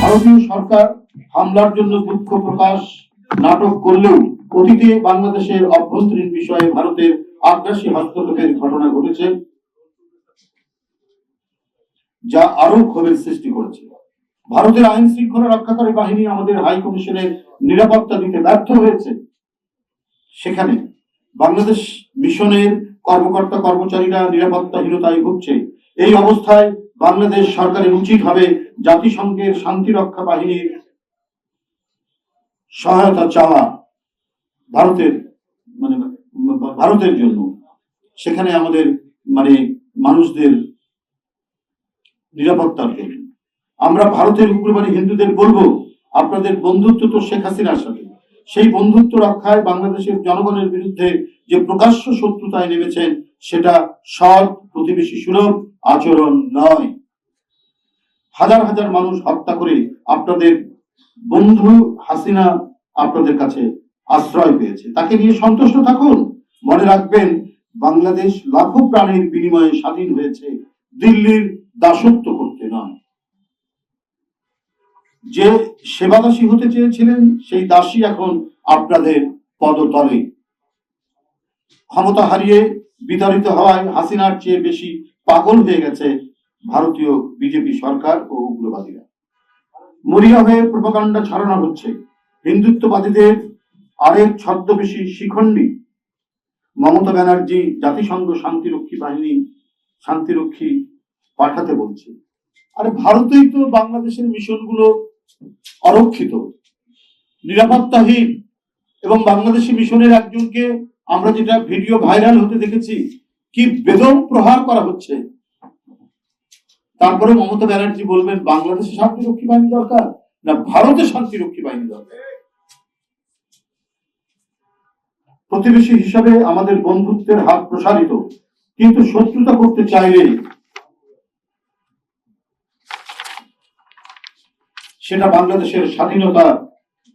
ভারতীয় সরকার হামলার জন্য দুঃখ প্রকাশ, নাটক করলেও অতীতে বাংলাদেশের অভ্যন্তরীণ বিষয়ে ভারতের আগ্রাসী হস্তক্ষেপের ঘটনা ঘটেছে, যা আরও ক্ষোভের সৃষ্টি করেছে। ভারতের আইন শৃঙ্খলা রক্ষাকারী বাহিনী আমাদের হাই কমিশনের নিরাপত্তা দিতে ব্যর্থ হয়েছে। সেখানে বাংলাদেশ মিশনের কর্মকর্তা কর্মচারীরা নিরাপত্তাহীনতায় ভুগছে। এই অবস্থায় বাংলাদেশ সরকারের উচিত হবে জাতিসংঘের শান্তি রক্ষা বাহিনীর সহায়তা চাওয়া ভারতের মানে ভারতের জন্য। সেখানে আমাদের মানে মানুষদের নিরাপত্তার জন্য। আমরা ভারতের উগ্রবাদী হিন্দুদের বলব, আপনাদের বন্ধুত্ব তো শেখ হাসিনার সাথে। সেই বন্ধুত্ব রক্ষায় বাংলাদেশের জনগণের বিরুদ্ধে যে প্রকাশ্য শত্রুতায় নেমেছেন সেটা সৎ প্রতিবেশী সুলভ আচরণ নয়। হাজার হাজার মানুষ হত্যা করে আপনাদের বন্ধু হাসিনা আপনাদের কাছে আশ্রয় পেয়েছে। তাকে নিয়ে সন্তুষ্ট থাকুন। মনে রাখবেন, বাংলাদেশ লাখো প্রাণীর বিনিময়ে স্বাধীন হয়েছে। দিল্লির দাসত্ব করতে নয়। যে সেবাদাসী হতে চেয়েছিলেন, সেই দাসী এখন আপনাদের পদতলে। ক্ষমতা হারিয়ে বিতাড়িত হওয়ায় হাসিনার চেয়ে বেশি পাগল হয়ে গেছে ভারতীয় বিজেপি সরকার ও উগ্রবাদীরা। মরিয়া হয়ে প্রপাগান্ডা ছড়ানো হচ্ছে। হিন্দুত্ববাদীদের আরেক ছদ্মবেশী শিখণ্ডী। মমতা ব্যানার্জি জাতিসংঘ শান্তিরক্ষী বাহিনী শান্তিরক্ষী পাঠাতে বলছে। আরে ভারতেই তো বাংলাদেশের মিশনগুলো অরক্ষিত। নিরাপত্তাহীন এবং বাংলাদেশি মিশনের একজনকে আমরা যেটা ভিডিও ভাইরাল হতে দেখেছি, কি বেদম প্রহার করা হচ্ছে। তারপরে মমতা ব্যানার্জি বলবেন, বাংলাদেশে শান্তিরক্ষী বাহিনী দরকার না ভারতে শান্তিরক্ষী বাহিনী দরকার? প্রতিবেশী হিসাবে আমাদের বন্ধুত্বের হাত প্রসারিত, কিন্তু শত্রুতা করতে চাইলে সেটা বাংলাদেশের স্বাধীনতা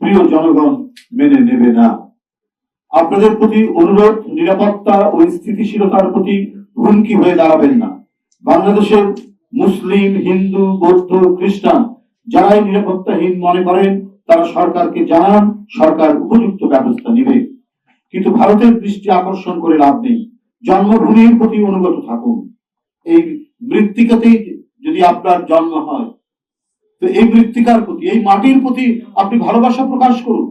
প্রিয় জনগণ মেনে নেবে না। আপনাদের প্রতি অনুরোধ, নিরাপত্তা ও স্থিতিশীলতার প্রতি হুমকি হয়ে দাঁড়াবেন না। বাংলাদেশের মুসলিম, হিন্দু, বৌদ্ধ, খ্রিস্টান যারাই নিরাপত্তাহীন মনে করেন, তারা সরকারকে জানান, সরকার উপযুক্ত ব্যবস্থা নেবে। কিন্তু ভারতের দৃষ্টি আকর্ষণ করে লাভ নেই। জন্মভূমির প্রতি অনুগত থাকুন। এই মৃত্তিকাতেই যদি আপনার জন্ম হয়, তো এই মৃত্তিকার প্রতি, এই মাটির প্রতি আপনি ভালোবাসা প্রকাশ করুন।